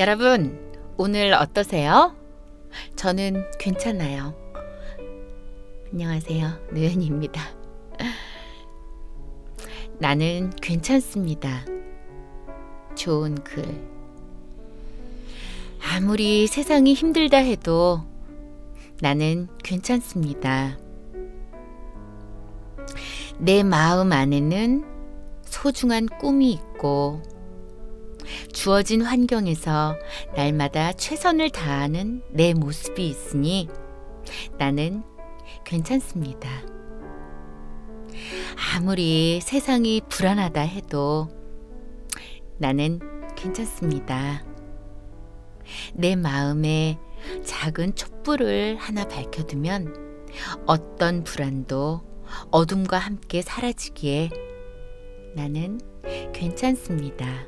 여러분, 오늘 어떠세요? 저는 괜찮아요. 안녕하세요. 노연입니다. 나는 괜찮습니다. 좋은 글. 아무리 세상이 힘들다 해도 나는 괜찮습니다. 내 마음 안에는 소중한 꿈이 있고 주어진 환경에서 날마다 최선을 다하는 내 모습이 있으니 나는 괜찮습니다. 아무리 세상이 불안하다 해도 나는 괜찮습니다. 내 마음에 작은 촛불을 하나 밝혀두면 어떤 불안도 어둠과 함께 사라지기에 나는 괜찮습니다.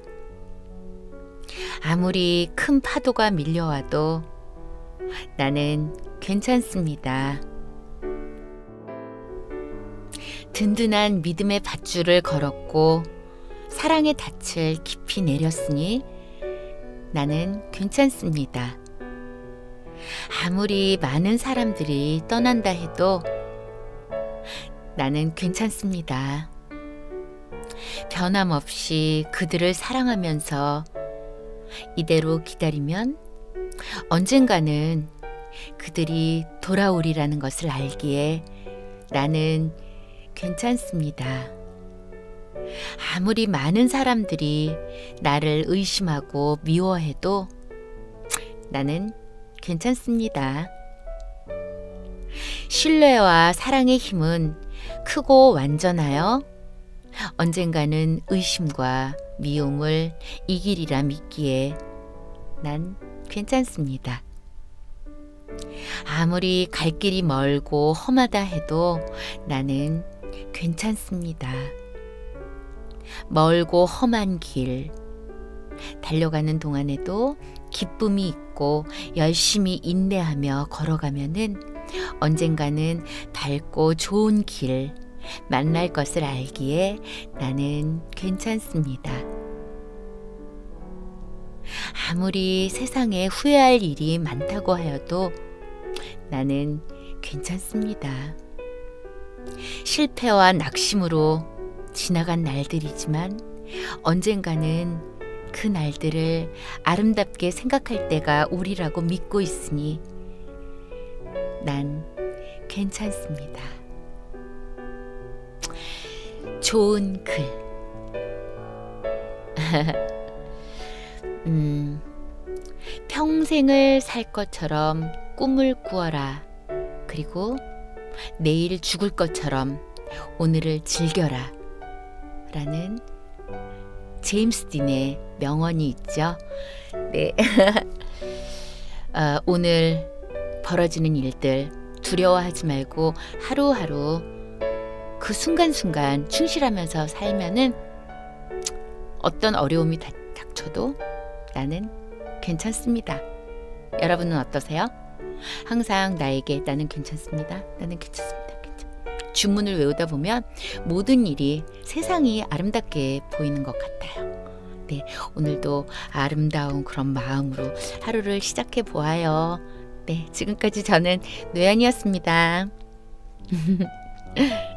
아무리 큰 파도가 밀려와도 나는 괜찮습니다. 든든한 믿음의 밧줄을 걸었고 사랑의 닻을 깊이 내렸으니 나는 괜찮습니다. 아무리 많은 사람들이 떠난다 해도 나는 괜찮습니다. 변함없이 그들을 사랑하면서 이대로 기다리면 언젠가는 그들이 돌아오리라는 것을 알기에 나는 괜찮습니다. 아무리 많은 사람들이 나를 의심하고 미워해도 나는 괜찮습니다. 신뢰와 사랑의 힘은 크고 완전하여 언젠가는 의심과 미움을 이기리라 믿기에 난 괜찮습니다. 아무리 갈 길이 멀고 험하다 해도 나는 괜찮습니다. 멀고 험한 길, 달려가는 동안에도 기쁨이 있고 열심히 인내하며 걸어가면은 언젠가는 밝고 좋은 길 만날 것을 알기에 나는 괜찮습니다. 아무리 세상에 후회할 일이 많다고 하여도 나는 괜찮습니다. 실패와 낙심으로 지나간 날들이지만 언젠가는 그 날들을 아름답게 생각할 때가 오리라고 믿고 있으니 난 괜찮습니다. 좋은 글. 음, 평생을 살 것처럼 꿈을 꾸어라. 그리고 내일 죽을 것처럼 오늘을 즐겨라. 라는 제임스 딘의 명언이 있죠. 네. 어, 오늘 벌어지는 일들 두려워하지 말고 하루하루 그 순간순간 충실하면서 살면은 어떤 어려움이 닥- 닥쳐도 나는 괜찮습니다. 여러분은 어떠세요? 항상 나에게 나는 괜찮습니다. 나는 괜찮습니다. 괜찮. 주문을 외우다 보면 모든 일이 세상이 아름답게 보이는 것 같아요. 네, 오늘도 아름다운 그런 마음으로 하루를 시작해 보아요. 네, 지금까지 저는 노연이었습니다.